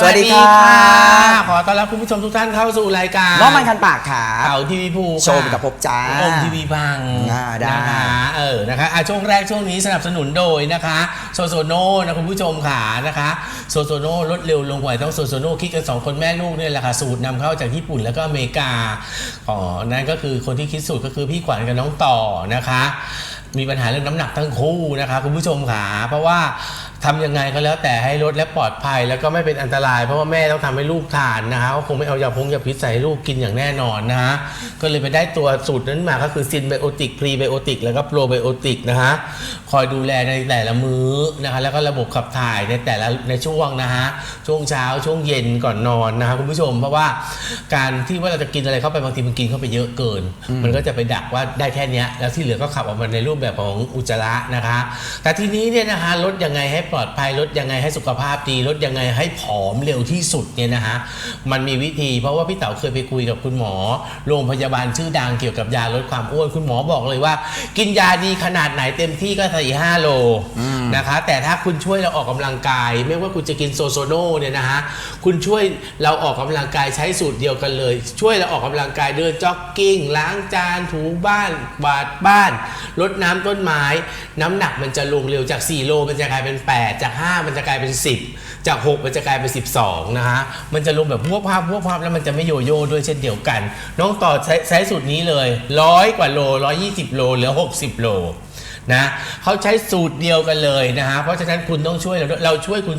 สวัสดีค่ะขอต้อนรับคุณผู้ชมทุกท่านเข้าสู่รายการน้องมันคันปากขาเต่าทีวีภูชมกับพบจ้าโอมทีวีบังอ่าได้นะคะเออนะคะอะช่วงแรกช่วงนี้สนับสนุนโดยนะคะโซโซโนนะคุณผู้ชมขานะคะโซโซโนลดเร็วลงไวต้องโซโซโนคิดกันสองคนแม่ลูกเนี่ยแหละค่ะสูตรนำเข้าจากญี่ปุ่นแล้วก็อเมริกาอ๋อนั่นก็คือคนที่คิดสูตรก็คือพี่ขวัญกับน้องต่อนะคะมีปัญหาเรื่องน้ำหนักทั้งคู่นะคะคุณผู้ชมขาเพราะว่า ทำยังไงก็แล้วแต่ให้ลดและปลอดภัย แล้วก็ไม่เป็นอันตราย เพราะว่าแม่ต้องทำให้ลูกทานนะคะก็คงไม่เอายาพงยาพิษใส่ให้ลูกกินอย่างแน่นอนนะฮะก็เลยไปได้ตัวสูตรนั้นมาก็คือซินไบโอติกพรีไบโอติกแล้วก็โปรไบโอติกนะฮะคอยดูแลในแต่ละมื้อนะคะแล้วก็ระบบขับถ่ายในแต่ละในช่วงนะฮะช่วงเช้าช่วงเย็นก่อนนอนนะคะคุณผู้ชม เพราะว่าการที่ว่าเราจะกินอะไรเข้าไปบางทีมันกินเข้าไปเยอะเกิน มันก็จะไปดักว่าได้แค่เนี้ยแล้วที่เหลือก็ขับออกมาในรูปแบบของอุจจาระนะคะ แต่ทีนี้เนี่ยนะคะลดยังไงให้ปลอดภัยลดยังไงให้สุขภาพดีลดยังไงให้ผอมเร็วที่สุดเนี่ยนะคะมันมีวิธีเพราะว่าพี่เต๋าเคยไปคุยกับคุณหมอ โรงพยาบาลชื่อดังเกี่ยวกับยาลดความอ้วนคุณหมอบอกเลยว่า กินยาดีขนาดไหนเต็มที่ก็สี่ห้าโลนะคะ แต่ถ้าคุณช่วยเราออกกำลังกาย ไม่ว่าคุณจะกินโซโซโนเนี่ยนะฮะคุณช่วยเราออกกำลังกายใช้สูตรเดียวกันเลย ช่วยเราออกกำลังกายเดินจ็อกกิ้งล้างจานถูบ้านกวาดบ้านรดน้ำต้นไม้ น้ำหนักมันจะลงเร็วจาก4โลมันจะกลายเป็น8จาก 5 มันจะกลายเป็น 10 จาก 6 มันจะกลายเป็น 12 นะฮะ มันจะลงแบบพวกภาพพวกภาพแล้วมันจะไม่โยโย่ด้วยเช่นเดียวกัน น้องต่อใช้สูตรนี้เลยร้อยกว่าโล 120 โลเหลือ 60 โล นะเขาใช้สูตรเดียวกันเลยนะฮะเพราะฉะนั้นคุณต้องช่วยเราด้วยเราช่วยคุณ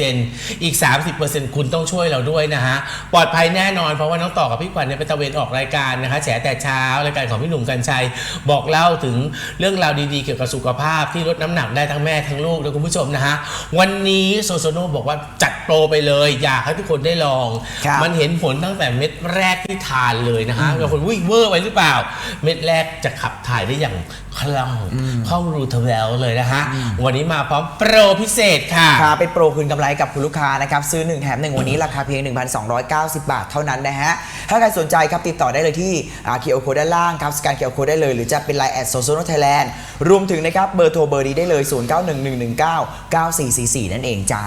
70%อีก 30%คุณต้องช่วยเราด้วยนะฮะปลอดภัยแน่นอนเพราะว่าน้องต่อกับพี่ขวัญเนี่ยไปตะเวนออกรายการนะคะแฉแต่เช้ารายการของพี่หนุ่มกัญชัย บอกเล่าถึงเรื่องราวดีๆ เกี่ยวกับสุขภาพที่ลดน้ำหนักได้ทั้งแม่ทั้งลูกนะคุณผู้ชมนะฮะวันนี้โซโซโนบอกว่าจัดโปรไปเลย อยากให้ทุกคนได้ลอง ครับมันเห็นผลตั้งแต่เม็ดแรกที่ทานเลยนะฮะบางคนวิ่งเวอร์ไปหรือเปล่า เม็ดแรกจะขับถ่ายได้อย่างคล่องคล่องรูทเวลเลยนะฮะวันนี้มาพร้อมโปรพิเศษค่ะค่ะเป็นโปรคืนกำไรกับคุณลูกค้านะครับ ซื้อ 1 แถม 1 วันนี้ราคาเพียง 1,290 บาทเท่านั้นนะฮะ ถ้าใครสนใจครับติดต่อได้เลยที่เคียวโคด้านล่างครับสแกนเคียวโคได้เลย หรือจะเป็นไลน์แอดโซโซโนไทยแลนด์รวมถึงนะครับเบอร์โทรเบอร์นี้ได้เลย 0911199444 นั่นเองจ้า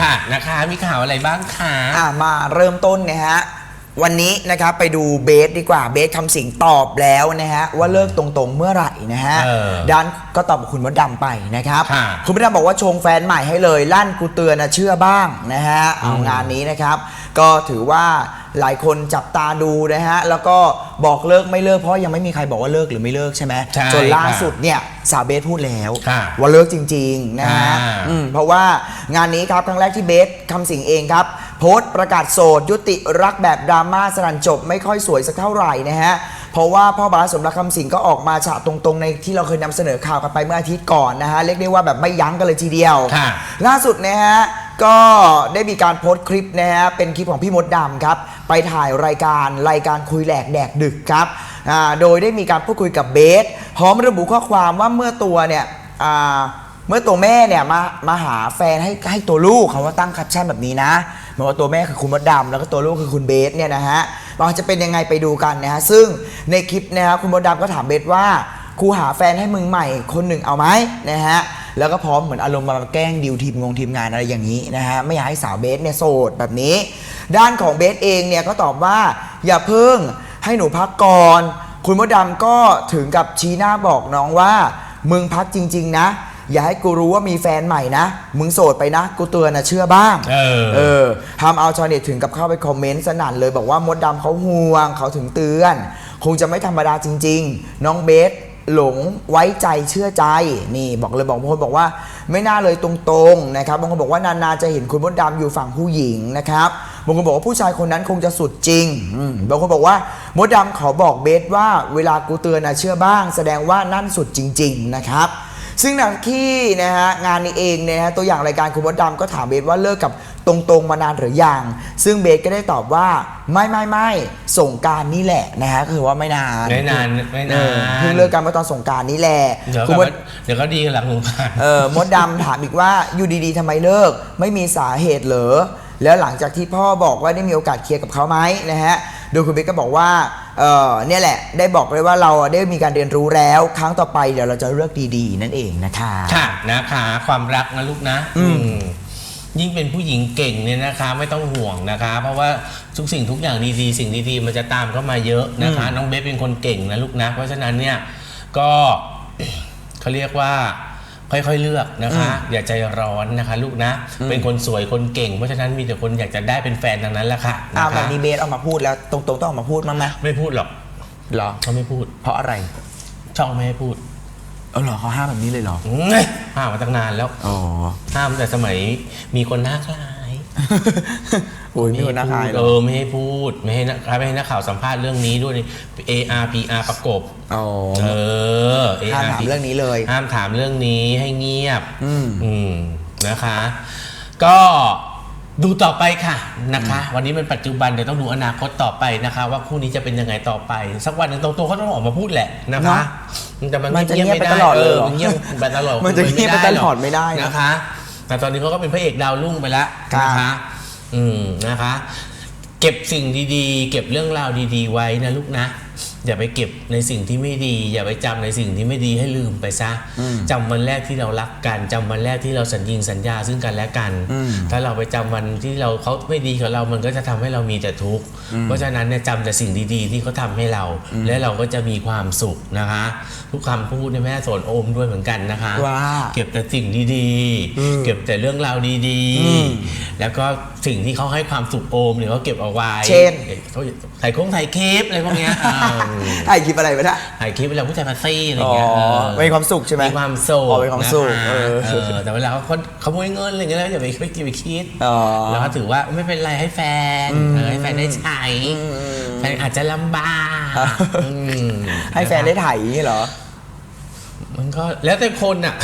ค่ะนะคะมีข่าวอะไรบ้างคะอะมาเริ่มต้นนะฮะ วันนี้นะครับไปดูเบสดีกว่าเบสคำสิงตอบแล้วนะฮะว่าเลิกตรงๆเมื่อไหร่นะฮะเออด้านก็ตอบกับคุณมดดำไปนะครับ ค่ะ คุณมดดำบอกว่าชงแฟนใหม่ให้เลยลั่นกูเตือนนะเชื่อบ้างนะฮะเอางานนี้นะครับ ก็ถือว่าหลายคนจับตาดูนะฮะ แล้วก็บอกเลิกไม่เลิกเพราะยังไม่มีใครบอกว่าเลิกหรือไม่เลิกใช่ไหมใช่จนล่าค่ะสุดเนี่ยสาวเบสพูดแล้ว ค่ะว่าเลิกจริงๆนะฮะอ่า อืมเพราะว่างานนี้ครับครั้งแรกที่เบสคำสิงเองครับ โพสต์ประกาศโสด ยุติรักแบบดราม่าสนันจบไม่ค่อยสวยสักเท่าไหร่นะฮะ เพราะว่าพ่อบาสสมรักคำสิงก็ออกมาฉะตรงๆ ในที่เราเคยนำเสนอข่าวกันไปเมื่ออาทิตย์ก่อนนะฮะเรียกได้ว่าแบบไม่ยั้งกันเลยทีเดียว ค่ะ ล่าสุดนะฮะก็ได้มีการโพสต์คลิปนะฮะเป็นคลิปของพี่มดดำครับ ไปถ่ายรายการรายการคุยแหลกแดกดึกครับอ่าโดยได้มีการพูดคุยกับเบสพร้อมระบุข้อความว่าเมื่อตัวเนี่ยอ่า เมื่อตัวแม่เนี่ยมามาหาแฟนให้ให้ตัวลูกเขาว่าตั้งแคปชั่นแบบนี้นะเหมือนว่าตัวแม่คือคุณมดดำแล้วก็ตัวลูกคือคุณเบสเนี่ยนะฮะว่าจะเป็นยังไงไปดูกันนะฮะซึ่งในคลิปนะฮะคุณมดดำก็ถามเบสว่าครูหาแฟนให้มึงใหม่คนหนึ่งเอาไหมนะฮะแล้วก็พร้อมเหมือนอารมณ์มาแกล้งดิวทีมงงทีมงานอะไรอย่างนี้นะฮะไม่อยากให้สาวเบสเนี่ยโสดแบบนี้ ด้านของเบสเองเนี่ยก็ตอบว่าอย่าเพิ่งให้หนูพักก่อน คุณมดดำก็ถึงกับชี้หน้าบอกน้องว่า มึงพักจริง ๆ นะ อย่าให้กูรู้ว่ามีแฟนใหม่นะ มึงโสดไปนะ กูเตือนนะเชื่อบ้าง เออ เออทำเอาชาวเน็ตถึงกับเข้าไปคอมเมนต์สนั่นเลยบอกว่ามดดำเขาห่วงเขาถึงเตือน คงจะไม่ธรรมดาจริง ๆ น้องเบสหลงไว้ใจเชื่อใจนี่บอกเลยบอกบางคนบอกว่า ไม่น่าเลยตรงๆนะครับบางคนบอกว่านานๆจะเห็นคุณมดดำอยู่ฝั่งผู้หญิงนะครับบางคนบอกว่าผู้ชายคนนั้นคงจะสุดจริงอืมบางคนบอกว่ามดดำขอบอกเบสว่าเวลากูเตือนนะเชื่อบ้าง แสดงว่านั่นสุดจริง ๆ นะครับ ซึ่งหนังที่นะฮะงานนี้เองนะฮะตัวอย่างรายการคุณมดดำก็ถามเบสว่าเลิกกับตรงๆมานานหรือยัง ซึ่งเบสก็ได้ตอบว่าไม่ไม่ไม่ส่งกรารนี่แหละนะฮะคือว่าไม่นานไม่นานไม่นานเออเพิ่งเลิกกันเมื่อตอนสงกรารนี่แหละเดี๋ยวคุณก็มดเดี๋ยวก็ดีกันหลังสงกรารเออมดดำถามอีกว่าอยู่ดีๆทำไมเลิก ไม่มีสาเหตุเหรอแล้วหลังจากที่พ่อบอกว่าได้มีโอกาสเคลียร์กับเขาไหมนะฮะโดยคุณเบสก็บอกว่า เออเนี่ยแหละได้บอกเลยว่าเราได้มีการเรียนรู้แล้ว ครั้งต่อไปเดี๋ยวเราจะเลือกดีๆ นั่นเองนะคะ ค่ะนะคะ ความรักนะลูกนะ อืม อืม ยิ่งเป็นผู้หญิงเก่งเนี่ยนะคะ ไม่ต้องห่วงนะคะ เพราะว่าทุกสิ่งทุกอย่างดีๆสิ่งดีๆมันจะตามเข้ามาเยอะนะคะ น้องเบสเป็นคนเก่งนะลูกนะ เพราะฉะนั้นเนี่ยก็ เขาเรียกว่า ค่อยๆเลือกนะคะ อย่าใจร้อนนะคะ ลูกนะ เป็นคนสวยคนเก่ง เพราะฉะนั้นมีแต่คนอยากจะได้เป็นแฟนดังนั้นแหละค่ะอ้าวนะแบบคะนี้เบสเอามาพูดแล้วตรงๆต้องออกมาพูดมั้างไหมไม่พูดหรอกเหรอ เขาไม่พูด เพราะอะไร ช่องไม่ให้พูดเออเหรอเขาห้ามแบบนี้เลยเหรอ เอ้ยห้ามมาตั้งนานแล้ว อ๋อ ห้ามแต่สมัยมีคนหน้าคล้าย โอ้ยมีคนน่าคายเหรเอออไม่ให้พูดไม่ให้นักไม่ให้นักข่าวสัมภาษณ์เรื่องนี้ด้วย AR PR ประกบ อ๋อ เออห้าม AR ถามเรื่องนี้เลยห้ามถามเรื่องนี้ให้เงียบ อืม อืมนะคะ ก็ดูต่อไปค่ะนะคะ วันนี้มันปัจจุบันเดี๋ยวต้องดูอนาคตต่อไปนะคะ ว่าคู่นี้จะเป็นยังไงต่อไป สักวันหนึ่งโตๆเขาต้องออกมาพูดแหละนะคะเนอะแต่มันมันจะเงียบเงียบไม่ไปได้ตลอดเลยเหรอมันเงียบไปตลอดมันจะเงียบไปตลอดไม่ได้นะ นะคะ แต่ตอนนี้เขาก็เป็นพระเอกดาวรุ่งไปแล้วครับนะคะ อืมนะคะ เก็บสิ่งดีๆ เก็บเรื่องราวดี ๆ ไว้นะลูกนะ อย่าไปเก็บในสิ่งที่ไม่ดี อย่าไปจำในสิ่งที่ไม่ดีให้ลืมไปซะจำวันแรกที่เรารักกันจำวันแรกที่เราสัญญิงสัญญาซึ่งกันและกันอืมถ้าเราไปจำวันที่เราเขาไม่ดีกับเรา มันก็จะทำให้เรามีแต่ทุกข์เพราะฉะนั้นเนี่ยจำแต่สิ่งดีๆ ที่เขาทำให้เรา และเราก็จะมีความสุขนะคะ ทุกคำพูดเนี่ยแม่สอนโอมด้วยเหมือนกันนะคะว่าเก็บแต่สิ่งดีอืมๆเก็บแต่เรื่องราวดีอืมๆแล้วก็สิ่งที่เขาให้ความสุขโอมเนี่ยเขาเก็บเอาไว้เช่นเขาถ่ายโค้งถ่ายคลิปอะไรพวกเนี้ยอ่าถ่ายคลิปอะไรไปนะถ่ายคลิปเวลาผู้ชายมาซี่อะไรอ๋อเงี้ยเออ มีความสุขใช่ไหมมีความสุขอ๋อมีความสุขนะคะเออ เออแต่เวลาเขาขโมยเงินอะไรเงี้ยแล้วอย่าไปไปไปคิดอ๋อแล้วก็ถือว่าไม่เป็นไรให้แฟนเออให้แฟนได้ใช้แฟนอาจจะลำบากอืมให้แฟนได้ถ่ายอย่างนี้เหรอ มันก็แล้วแต่คนอะ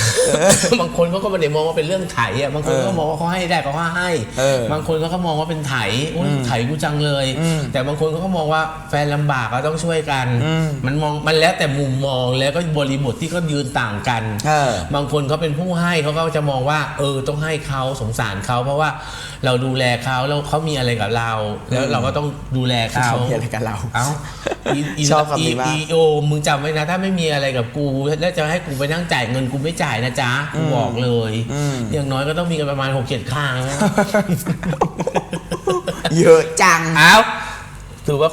บางคนเขาก็ไม่ได้มองว่าเป็นเรื่องไถอะบางคนเออก็มองว่าเขาให้ได้เขาก็ให้เออบางคนเขาก็มองว่าเป็นไถโอ้ยไถกูจังเลยอืมแต่บางคนเขาก็มองว่าแฟนลำบากก็ต้องช่วยกันอืมมันมองมันแล้วแต่มุมมองแล้วก็บริบทที่เขายืนต่างกันเออบางคนเขาเป็นผู้ให้เขาก็จะมองว่า เออต้องให้เขาสงสารเขาเพราะว่าเราดูแลเขาแล้วเขามีอะไรกับเรา แล้วเราก็ต้องดูแลเขาเขามีอะไรกับเราเอ้าอีอีชอบคำนี้มากอีโอมึงจำไว้นะถ้าไม่มีอะไรกับกูแล้วจะให้กูไปนั่งจ่ายเงินกูไม่จ่ายนะจ๊ะกูบอกเลยอืมอย่างน้อยก็ต้องมีกันประมาณหกเจ็ดครั้งเยอะจังเอ้าถือว่า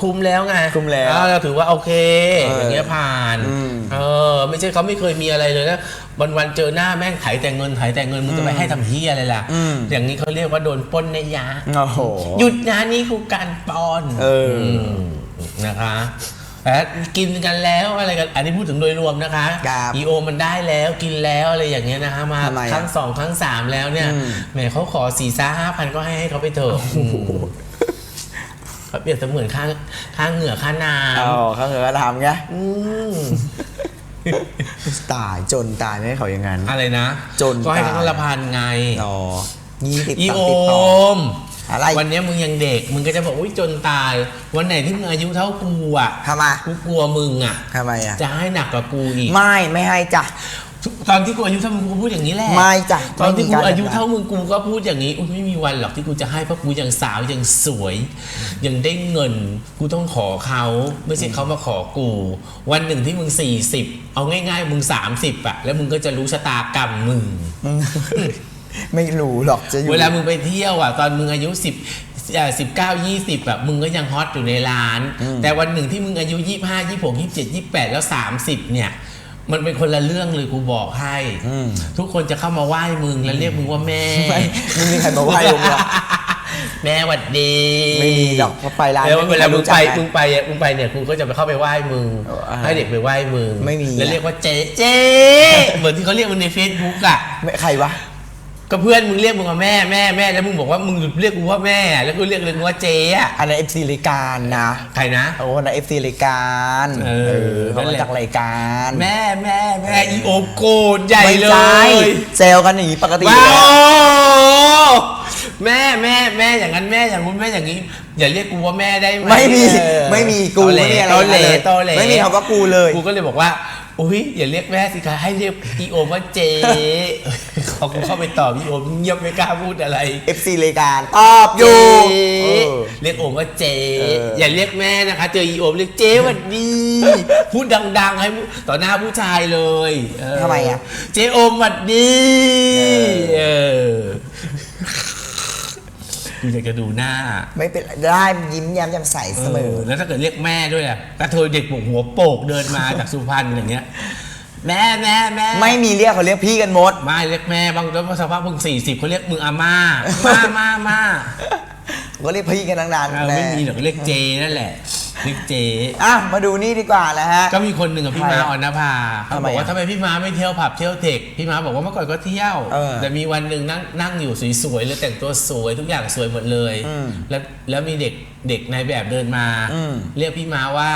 คุ้มแล้วไงคุ้มแล้วอ้เราถือว่าโอเคเออออย่างเงี้ยผ่านอืมเออไม่ใช่เขาไม่เคยมีอะไรเลยนะวันวันๆเจอหน้าแม่งไถแต่เงินไถแต่เงินมึงจะไปให้ทำเฮียอะไรล่ะอืมอย่างนี้เขาเรียกว่าโดนปล้นในยะโอ้โหหยุดนะนี่คือการปล้อนเอออืมนะคะแต่ กินกันแล้วอะไรกัน อันนี้พูดถึงโดยรวมนะคะครับอีโอมันได้แล้วกินแล้วอะไรอย่างเงี้ยนะคะมาทำไมอะครั้งสองครั้งสามแล้วเนี่ยอืม แหมเขาขอสี่ซ่าห้าพันก็ให้ให้เขาไปเถอะเขาเปรียบเสมือนค่าค่าเหงื่อค่าน้อ๋อเขาเคยก็ทำไงำอืมตายจนตายไม่ให้เขาอย่างนั้น อะไรนะจนก็ให้ตายครั้งละพันไง อ๋อยี่สิบอีตังโอค์ติดต่อม อะไรวันเนี้ยมึงยังเด็ก มึงก็จะบอกอุ้ยจนตาย วันไหนที่มึงอายุเท่ากูอะทำไมกูกลัวมึงอะทำไมอะจะให้หนักกว่ากูอีกไม่ไม่ให้จ้ะตอนที่กูอายุเท่ามึงกูก็พูดอย่างนี้แหละไม่จ้ะตอนที่ไม่มีกูการอายุแบบนั้นเท่ามึงกูก็พูดอย่างนี้อุ้ยไม่มีวันหรอกที่กูจะให้เพราะกูยังสาวยังสวย ยังได้เงิน กูต้องขอเขาไม่ใช่เขามาขอกู วันหนึ่งที่มึง 40 เอาง่าย ๆ มึง 30อะแล้วมึงก็จะรู้ชะตากรรมมึง ไม่รู้หรอกจะอยู่ เวลามึงไปเที่ยวอะตอนมึงอายุสิบสิบเก้ายี่สิบอะมึงก็ยังฮอตอยู่ในร้าน แต่วันหนึ่งที่มึงอายุยี่ห้ายี่หกยี่เจ็ดยี่แปดแล้วสามสิบเนี่ย มันเป็นคนละเรื่องเลยกูบอกให้ อืม ทุกคนจะเข้ามาไหว้มึงแล้วเรียกมึงว่าแม่ ไม่ไม่มีใครมาไหว้ผมหรอก แม่หวัดดีไม่มีหรอกเพราะไปร้านแล้วไม่มีเวลาใครรู้มึงจักไปไงมึงไปอะมึงไปเนี่ยกูก็จะไปเข้าไปไหว้มึงเอออ่าให้เด็กไปไหว้มึงไม่มี แล้วเรียกว่าเจ๊เจ๊เหมือนที่เขาเรียกมึงในเฟซบุ๊กอะ ไม่ใครวะ ก็เพื่อนมึงเรียกมึงว่าแม่แม่แม่แล้วมึงบอกว่ามึงหยุดเรียกกูว่าแม่ แล้วกูเรียกเลยมึงว่าเจ๊อะอันนั้นเอฟซีรายการนะใครนะ โอ้อันนั้นเอฟซีรายการเออเขานั่นมาแหละจากรายการ แม่แม่แม่อีโอโกรธใหญ่ไม่เลใช่ยเซลกันอย่างนี้ปกติว้าอยู่แล้ววแม่แม่แม่อย่างนั้นแม่อย่างนู้นแม่อย่างนี้ อย่าเรียกกูว่าแม่ได้ไหมไม่มีเออไม่มีกูตอแหลไม่มีอะไรตอแหลเลยตอแหล ไม่มีคำว่ากูเลย กูก็เลยบอกว่า อุ้ยอย่าเรียกแม่สิคะให้เรียกอีโอว่าเจ๊พอกูเข้าไปตอบอีโอเงียบไม่กล้าพูดอะไรเอฟซีรายการตอบอยู่เจ๊เออ เรียกโอมว่าเจ เอออ อย่าเรียกแม่นะคะ เจออีโอมเรียกเจ๊หวันดี พูดดัง ๆ ให้ผู้ต่อหน้าผู้ชายเลยเทำไมอะเจ๊โอมหวัดดีเออ เออกูอยากจะดูหน้าไม่เป็นไรได้ยิ้มแย้มแจ่มใสเสมอ แล้วถ้าเกิดเรียกแม่ด้วยอะกระเทยเด็กปกหัวโปกเดินมาจากสุพรรณอย่างเงี้ย แม่แม่แม่ไม่มีเรียกเขาเรียกพี่กันหมด ไม่เรียกแม่บางแล้วสภาพมึงสี่สิบเขาเรียกมึงอาม่ามามามาก็เรียกพี่กันทั้งนั้นเออไม่มีหรอกเรียกเจนั่นแหละ เรียกเจอะมาดูนี่ดีกว่านะฮะ ก็มีคนหนึ่งกับพี่ใครม้าอะออนนภาเขาทำไมบอกว่าอะทำไมพี่ม้าไม่เที่ยวผับเที่ยวเทคพี่ม้าบอกว่าเมื่อก่อนก็เที่ยว เออแต่มีวันหนึ่งนั่งนั่งอยู่สวยๆเลยแต่งตัวสวยทุกอย่างสวยหมดเลย อืมแล้วแล้วมีเด็กเด็กในแบบเดินมา อืม เรียกพี่ม้าว่า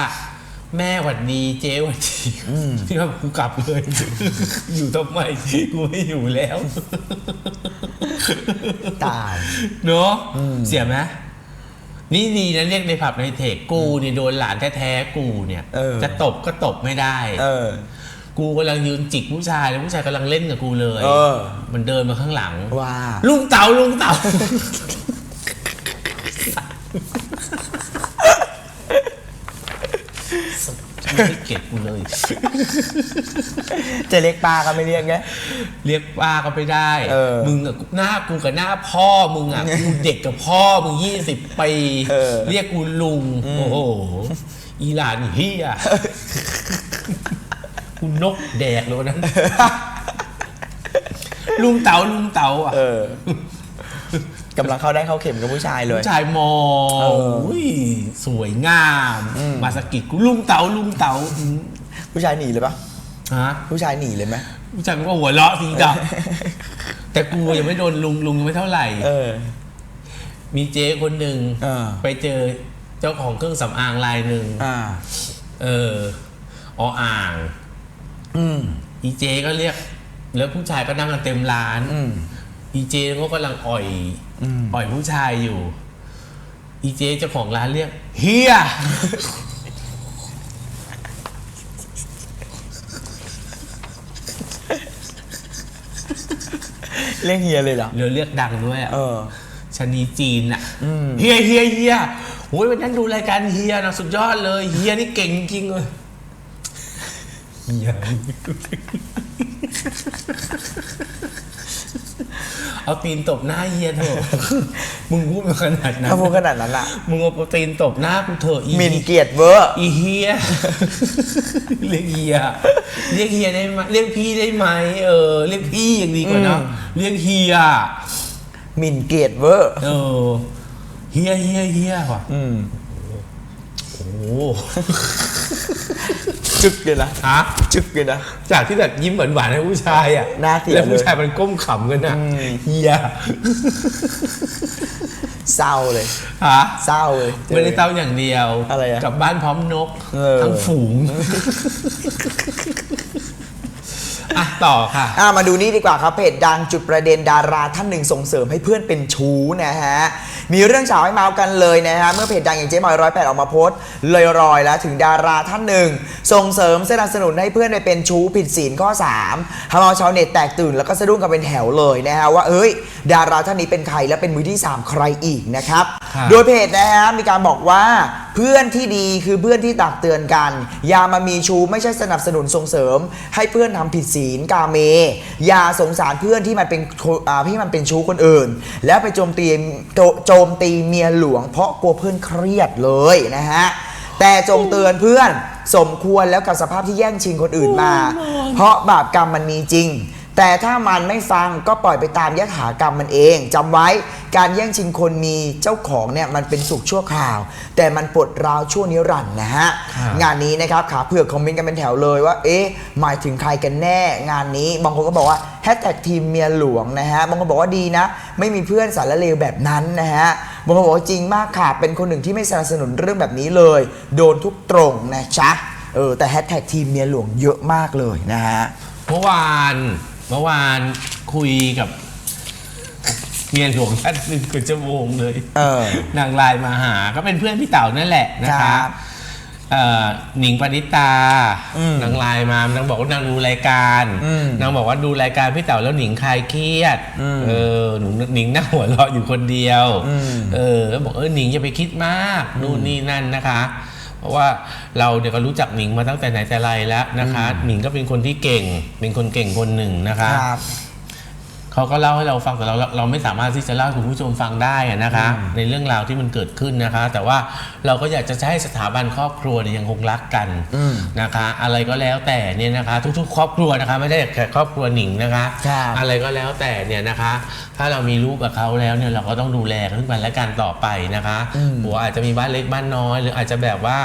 แม่หวัดดีเจ๊หวัดดีพี่ม้าบอกกูกลับเลย อยู่ทำไมกูไม่อยู่แล้ว ตาย เนาะเสียไหม นี่ดีนะเรียกในผับในเทคกูเนี่ยโดนหลานแท้ๆกูเนี่ยเออ จะตบก็ตบไม่ได้ เออ กูกำลังยืนจิกผู้ชายแล้วผู้ชายกำลังเล่นกับกูเลยเออ มันเดินมาข้างหลัง ว่า ลุงเต๋าลุงเต๋าไม่ ให้เก็บกูเลย จะเรียกป้าก็ไม่เรียกไง เรียกป้าก็ไม่ได้ เออมึงอะหน้ากูกับหน้าพ่อมึงอะ กูเด็กกับพ่อมึงยี่สิบปี เออ เรียกกูลุง โอ้โห อีหลานเฮียกูนกแดกเลยวันนั้น ลุงเต๋าลุงเต๋าอะ เออ กำลังเข้าได้เข้าเข็มกับผู้ชายเลย ผู้ชายมอเอออุ้ ยสวยงาม มาสะกิดกูลุงเต๋าลุงเต๋าอืมผู้ชายหนีเลยปะฮะผู้ชายหนีเลยไหมผู้ชายมันก็หัวเราะทีดับแต่กูยังไม่โดนลุงลุงยังไม่เท่าไหร่ เออ มีเจ๊คนหนึ่งเออ ไปเจอเจ้าของเครื่องสำอางรายหนึ่งอ่า เออออ่าง อืม อีเจก็เรียก แล้วผู้ชายก็นั่งกันเต็มร้าน อืม อีเจก็กำลังอ่อย อืมอ่อยผู้ชายอยู่ อีเจเจ้าของร้านเรียกเฮียเรียกเฮียเลยเหรอเรือเรียกดังด้วยอะเออชะนีจีนอะอืมเฮียเฮียเฮียโอ้ยวันนั้นดูรายการเฮียนะสุดยอดเลย เฮียนี่เก่งจริงเลย เฮียเอาตีนตบหน้าเฮียเถอะมึงพูดมาขนาดนั้นถ้าพูดขนาดนั้นล่ะ มึงเอาตีนตบหน้ากูเถอะอีหมินเกียรติเวอร์อีเฮียเรียกเฮียเรียกเฮียได้ไหมเรียกพี่ได้ไหมเออเรียกพี่อย่างดีกว่าเนอะอืมเรียกเฮียหมินเกียรติเวอร์เออเฮียเฮียเฮียว่ะอืมโอ้ จึกเลยนะฮะจึกเลยนะ จากที่แบบยิ้มหวานๆให้ผู้ชายอะหน้าเสียแล้วผู้เลยชายมันก้มขำกันอะอืมเฮียเศร้าเลยฮะเศร้าเลยไม่ได้เต้าอย่างเดียวอะไรอะกลับบ้านพร้อมนกเออทั้งฝูง อะต่อค่ะ อะมาดูนี่ดีกว่าครับเพจดังจุดประเด็นดาราท่านหนึ่งส่งเสริมให้เพื่อนเป็นชู้นะฮะ มีเรื่องเฉาให้เมาส์กันเลยนะฮะ เมื่อเพจดังอย่างเจ๊มอยร้อยแปดออกมาโพสต์เลยรอยแล้วถึงดาราท่านหนึ่ง ส่งเสริมสนับสนุนให้เพื่อนไปเป็นชู้ผิดศีลข้อ3ทำเอาชาวเน็ตแตกตื่นแล้วก็สะดุ้งกันเป็นแถวเลยนะฮะว่าเอ้ย ดาราท่านนี้เป็นใครและเป็นมือที่ 3 ใครอีกนะครับครับโดยเพจนะฮะมีการบอกว่าเพื่อนที่ดีคือเพื่อนที่ตักเตือนกัน อย่ามามีชู้ไม่ใช่สนับสนุนส่งเสริม ให้เพื่อนทำผิดศีลกาเม อย่าสงสารเพื่อนที่มันเป็นโคอ่าที่มันเป็นชู้คนอื่น แล้วไปโจมตีโจโจมตีเมียหลวง เพราะกลัวเพื่อนเครียดเลยนะฮะแต่จงเตือนเพื่อนสมควรแล้วกับสภาพที่แย่งชิงคนอื่นมา เพราะบาปกรรมมันมีจริง แต่ถ้ามันไม่ฟังก็ปล่อยไปตามยถากรรมมันเองจำไว้การแย่งชิงคนมีเจ้าของเนี่ยมันเป็นสุขชั่วคราว แต่มันปวดร้าวชั่วนิรันดร์นะฮะครับงานนี้นะครับขาเผือกคอมเมนต์กันเป็นแถวเลยว่า เอ๊ะ หมายถึงใครกันแน่ งานนี้บางคนก็บอกว่าแฮชแท็กทีมเมียหลวงนะฮะบางคนบอกว่าดีนะ ไม่มีเพื่อนสารเลวแบบนั้นนะฮะบางคนบอกว่าจริงมากค่ะเป็นคนหนึ่งที่ไม่สนับสนุนเรื่องแบบนี้เลย โดนทุกตรงนะจ๊ะเออแต่แฮชแท็กทีมเมียหลวงเยอะมากเลยนะฮะเมื่อวาน เมื่อวานคุยกับเมียหลวงท่านหนึ่งเป็นชั่วโมงเลยเออนางไลน์มาหาก็เป็นเพื่อนพี่เต๋านั่นแหละนะคคะรับเอ่อหนิงปณิตาอืมนางไลน์มานางบอกว่านางดูรายการอืมนางบอกว่าดูรายการพี่เต๋าแล้วหนิงคลายเครียดอืมเออหนูหนิงนั่งหัวเราะอยู่คนเดียวอืม เออแล้วบอกเออหนิงอย่าไปคิดมากนู่นนี่นั่นนะคะ เพราะว่าเราเนี่ยก็รู้จักหนิงมาตั้งแต่ไหนแต่ไรแล้วนะคะหนิงก็เป็นคนที่เก่ง เป็นคนเก่งคนหนึ่งนะคะ ครับ เขาก็เล่าให้เราฟังแต่เราเราเราไม่สามารถที่จะเล่าให้คุณผู้ชมฟังได้อะนะคะ ในเรื่องราวที่มันเกิดขึ้นนะคะ แต่ว่าเราก็อยากจะให้สถาบันครอบครัวเนี่ยยังคงรักกันอืมนะคะ อะไรก็แล้วแต่เนี่ยนะคะ ทุกๆ ครอบครัวนะคะไม่ได้แค่ครอบครัวหนิงนะคะครับอะไรก็แล้วแต่เนี่ยนะคะ ถ้าเรามีลูกกับเขาแล้วเนี่ยเราก็ต้องดูแลขึ้นไปและกันต่อไปนะคะหัวอาจจะมีบ้านเล็กบ้านน้อย หรืออาจจะแบบว่า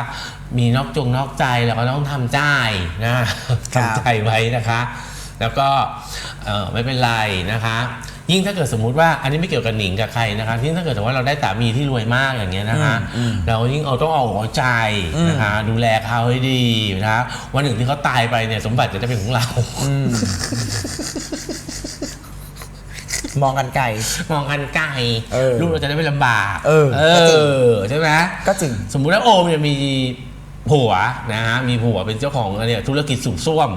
มีนอกจงนอกใจเราก็ต้องทำใจนะครับทำใจไว้นะคะ แล้วก็เอ่อไม่เป็นไรนะคะ ยิ่งถ้าเกิดสมมุติว่าอันนี้ไม่เกี่ยวกับหนิงกับใครนะคะยิ่งถ้าเกิดสมมติว่าเราได้สามีที่รวยมากอย่างเงี้ยนะคะ เรายิ่งเอาต้องเอาหัวใจนะคะ ดูแลเขาให้ดีนะคะวันหนึ่งที่เขาตายไปเนี่ยสมบัติจะได้เป็นของเรามองกันไกลมองกันไกลเออลูกเราจะได้ไม่ลำบากเออเอก็จริงอใช่ไหมก็จริงสมมุติว่าโอมเนี่ยมีผัวนะฮะมีผัวเป็นเจ้าของเนี่ยธุรกิจสูบซ่วม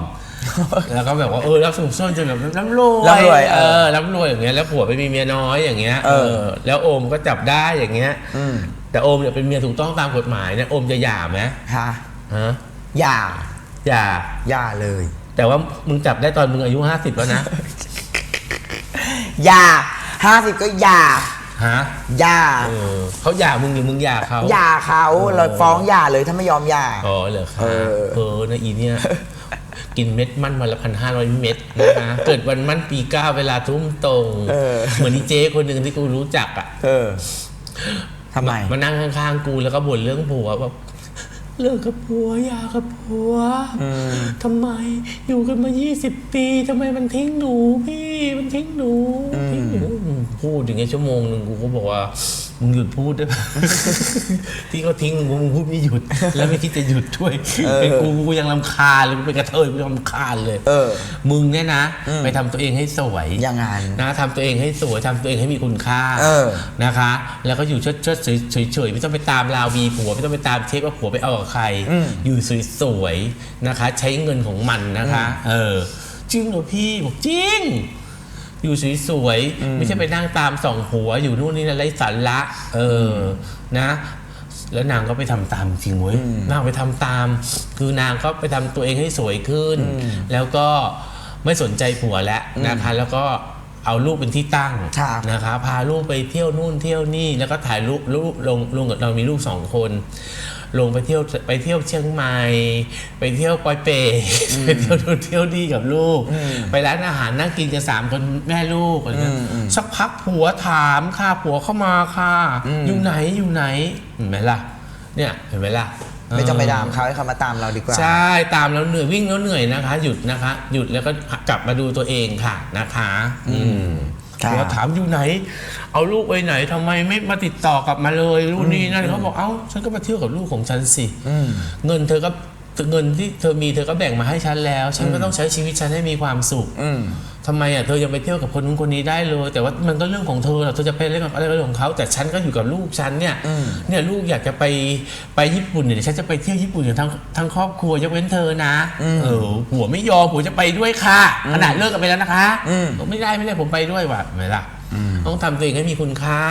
แล้วก็แบบว่าเออรับสูบซ่วมจนแบบร่ำรวยร่ำรวยเอเอออร่ำรวยอย่างเงี้ยแล้วผัวไปมีเมียน้อยอย่างเงี้ยเออ แล้วโอมก็จับได้อย่างเงี้ยอืมแต่โอมเนี่ยเป็นเมียถูกต้องตามกฎหมายเนี่ยโอมจะหย่าไหมฮะฮะอย่าหย่าอย่าเลย แต่ว่ามึงจับได้ตอนมึงอายุห้าสิบแล้วนะอย่าห้าสิบก็อย่าฮะอย่าเออเขาหย่ามึงหรือมึงหย่าเขาอย่าเขาเราฟ้องอย่าเลยถ้าไม่ยอมอย่าอ๋อเหรอคะเออเออนะอีเนี่ย กินเม็ดมันวันละพันห้าร้อยเม็ดนะคะเกิดวันมั่นปีเก้าเวลาทุ่มตรงเออเหมือนอีเจ๊คนหนึ่งที่กูรู้จักอะเออทำไมมานั่งข้างๆกูแล้วก็บ่นเรื่องผัวแบบเลิกกับผัวหย่ากับผัวทำไมอยู่กันมา 20 ปีทำไมมันทิ้งหนูพี่มันทิ้งหนูทิ้งหนูพูดอย่างเงี้ยชั่วโมงหนึ่งกูก็บอกว่า มึงหยุดพูดได้ไหมที่เขาทิ้งมึงมึงพูดไม่หยุด แล้วไม่คิดจะหยุดด้วยเออเป็นกูกูยังรำคาญเลยกูเป็นกระเทยกูยังรำคาญเลยเออมึงเนี่ยนะไปทำตัวเองให้สวยอย่างนั้นนะทำตัวเองให้สวยทำตัวเองให้มีคุณค่าเออ นะคะ แล้วก็อยู่เชิดเชิดๆเฉยๆไม่ต้องไปตามราววีผัวไม่ต้องไปตามเช็คว่าผัวไปเอากับใครอืมอยู่สวยๆนะคะ ใช้เงินของมันนะคะ เออจริงเหรอพี่บอกจริง อยู่สวยๆไม่ใช่ไปนั่งตามส่องผัวอยู่นู่นนี่นั่นไร้สาระเออนะแล้วนางก็ไปทำตามจริงเว้ยนางไปทำตาม คือนางก็ไปทำตัวเองให้สวยขึ้น แล้วก็ไม่สนใจผัวแล้วนะคะ แล้วก็เอาลูกเป็นที่ตั้งครับนะคะพาลูกไปเที่ยวนู่นเที่ยวนี่แล้วก็ถ่ายรูปลูกลงลงกับเรามีลูกสองคน ลงไปเที่ยวไปเที่ยวเชียงใหม่ ไปเที่ยวปอยเปรไปเที่ยวนู่นเที่ยวนี่กับลูก ไปร้านอาหารนั่งกินกันสามคนแม่ลูกอะไรเงี้ยสักพักผัวถามค่ะผัวเข้ามาค่ะ อยู่ไหนอยู่ไหนเห็นไหมล่ะเนี่ยเห็นไหมล่ะไม่ต้องไปเตามเขาให้เขามาตามเราดีกว่า ใช่ตามแล้วเหนื่อยวิ่งแล้วเหนื่อยนะคะ หยุดนะคะ หยุดแล้วก็กลับมาดูตัวเองค่ะนะคะ อืม ครับเราถามอยู่ไหน เอาลูกไปไหนทำไมไม่มาติดต่อกลับมาเลยลูกนี่นั่นเขาบอกเอ้าฉันก็มาเที่ยวกับลูกของฉันสิอืมเงินเธอก็ เงินที่เธอมีเธอก็แบ่งมาให้ฉันแล้ว ฉันก็ต้องใช้ชีวิตฉันให้มีความสุขอืมทำไมอะเธอยังไปเที่ยวกับคนนู้นคนนี้ได้เลย แต่ว่ามันก็เรื่องของเธอแหละเธอจะไปเรื่องอะไรก็เรื่องของเขาแต่ฉันก็อยู่กับลูกฉันเนี่ยอืมเนี่ยลูกอยากจะไปไปญี่ปุ่นเนี่ยเดี๋ยวฉันจะไปเที่ยวญี่ปุ่นกันทั้งทั้งครอบครัวยกเว้นเธอนะเออผัวไม่ยอมผัวจะไปด้วยค่ะขนาดเลิกกันไปแล้วนะคะอืมบอกไม่ได้ไม่ได้ผมไปด้วยว่ะไม่ล่ะ ต้องทำตัวเองให้มีคุณค่า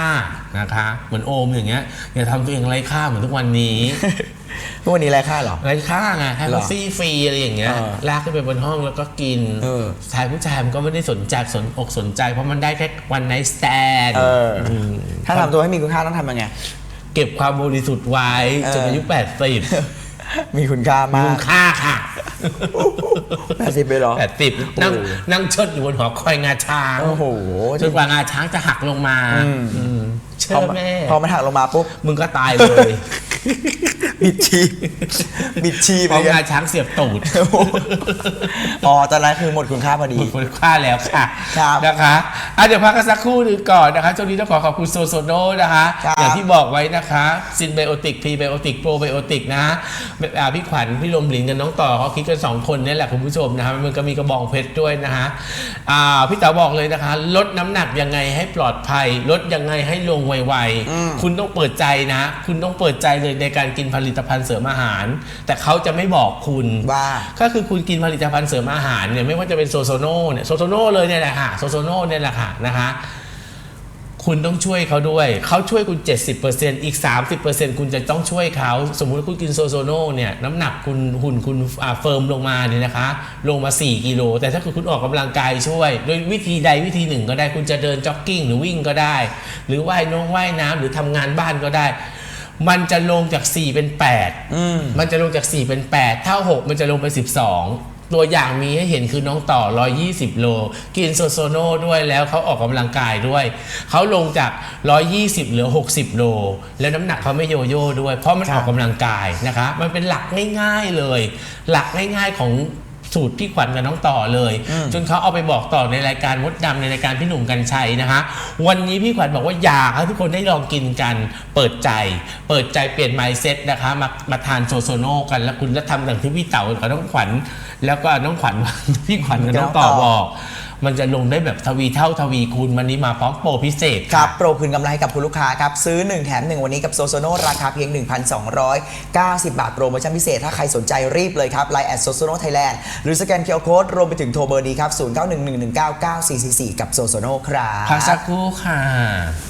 นะคะ เหมือนโอมอย่างเงี้ยอย่าทำตัวเองไร้ค่าเหมือนทุกวันนี้ทุกวันนี้ไรค่าเหรอไร้ค่าไงให้เหรเขาอฟรีฟรีอะไรอย่างเงี้ยเออลากขึ้นไปบนห้องแล้วก็กินเออชายผู้ชายมันก็ไม่ได้สนใจสนอกสนใจเพราะมันได้แค่วันไนสแตนเอออถ้าทำตัวให้มีคุณค่าต้องทำยังไงเก็บความบริสุทธิ์ไว้เออจนอายุแปดสิบมีคุณค่ามากคุณค่าค่ะ แปดสิบเลยเหรอ แปดสิบนั่งโอ้โหนั่งเชดอยู่บนหอคอยงาช้างโอ้โห จนกว่างาช้างจะหักลงมาอืม อืมเชื่พออมันแม่พอมันหักลงมาปุ๊บ มึงก็ตายเลย บิดชีพบิดชีพเพราะเลยงาช้างเสียบตูด อ๋อตอนนั้นคือหมดคุณค่าพอดี หมดคุณค่าแล้วค่ะครับนะคะอะเดี๋ยวพักกันสักครู่หนึงก่อนนะคะช่วงนี้ต้องขอขอบคุณโซโซโนนะคะ ครับอย่างที่บอกไว้นะคะซินไบโอติกพรีไบโอติกโปรไบโอติกนะอ่าพี่ขวัญพี่ลมหลินกับน้องต่อเขาคิดกัน 2 คนเนี่ยแหละคุณผู้ชมนะคะมันก็มีกระบองเพชรด้วยนะคะอ่าพี่เต๋าบอกเลยนะคะ ลดน้ำหนักยังไงให้ปลอดภัย ลดยังไงให้ลงไวๆคุณต้องเปิดใจนะ คุณต้องเปิดใจเลยในการกินผลิตภัณฑ์เสริมอาหาร แต่เขาจะไม่บอกคุณว่าก็คือคุณกินผลิตภัณฑ์เสริมอาหารเนี่ยไม่ว่าจะเป็นโซโซโนเนี่ยโซโซโนเลยเนี่ยแหละค่ะโซโซโนเนี่ยแหละค่ะนะคะคุณต้องช่วยเขาด้วย เขาช่วยคุณ 70%อีก 30%คุณจะต้องช่วยเขา สมมุติว่าคุณกินโซโซโนเนี่ยน้ำหนักคุณหุ่นคุณอ่าเฟิร์มลงมาเนี่ยนะคะ ลงมา 4 กิโล แต่ถ้าเกิดคุณออกกำลังกายช่วย โดยวิธีใดวิธีหนึ่งก็ได้ คุณจะเดินจ็อกกิ้งหรือวิ่งก็ได้ หรือว่ายน้องว่ายน้ำหรือทำงานบ้านก็ได้ มันจะลงจาก 4 เป็น8มันจะลงจาก 4 เป็น 8 ถ้า 6 มันจะลงไป12 ตัวอย่างมีให้เห็นคือน้องต่อ 120 โล กินโซโซโน่ด้วยแล้วเขาออกกำลังกายด้วย เขาลงจาก 120 เหลือ 60 โล แล้วน้ำหนักเขาไม่โยโย่ด้วย เพราะมันครัอบอกกำลังกายนะคะ มันเป็นหลักง่ายๆเลย หลักง่ายๆของ สูตรพี่ขวัญกับน้องต่อเลย จนเขาเอาไปบอกต่อในรายการมดดำในรายการพี่หนุ่มกัญชัยนะคะวันนี้พี่ขวัญบอกว่าอยากให้ทุกคนได้ลองกินกัน เปิดใจ เปิดใจเปลี่ยน mindset นะคะมามาทานโซโซโน่กันแล้วคุณจะทำอย่างที่พี่เต๋ากับน้องขวัญแล้วก็น้องขวัญพี่ขวัญกับน้องต่อบอก มันจะลงได้แบบทวีเท่าทวีคูณวันนี้มาพร้อมโปรพิเศษ ครับ โปรคืนกำไรให้กับคุณลูกค้าครับ ซื้อ 1 แถม 1 วันนี้กับโซโซโนราคาเพียง 1,290 บาทโปรโมชั่นพิเศษ ถ้าใครสนใจรีบเลยครับไลน์แอดโซโซโนไทยแลนด์หรือสแกนเคอร์โค้ดรวมไปถึงโทรเบอร์นี้ครับ 0911199444 กับโซโซโนครับพักสักครู่ค่ะช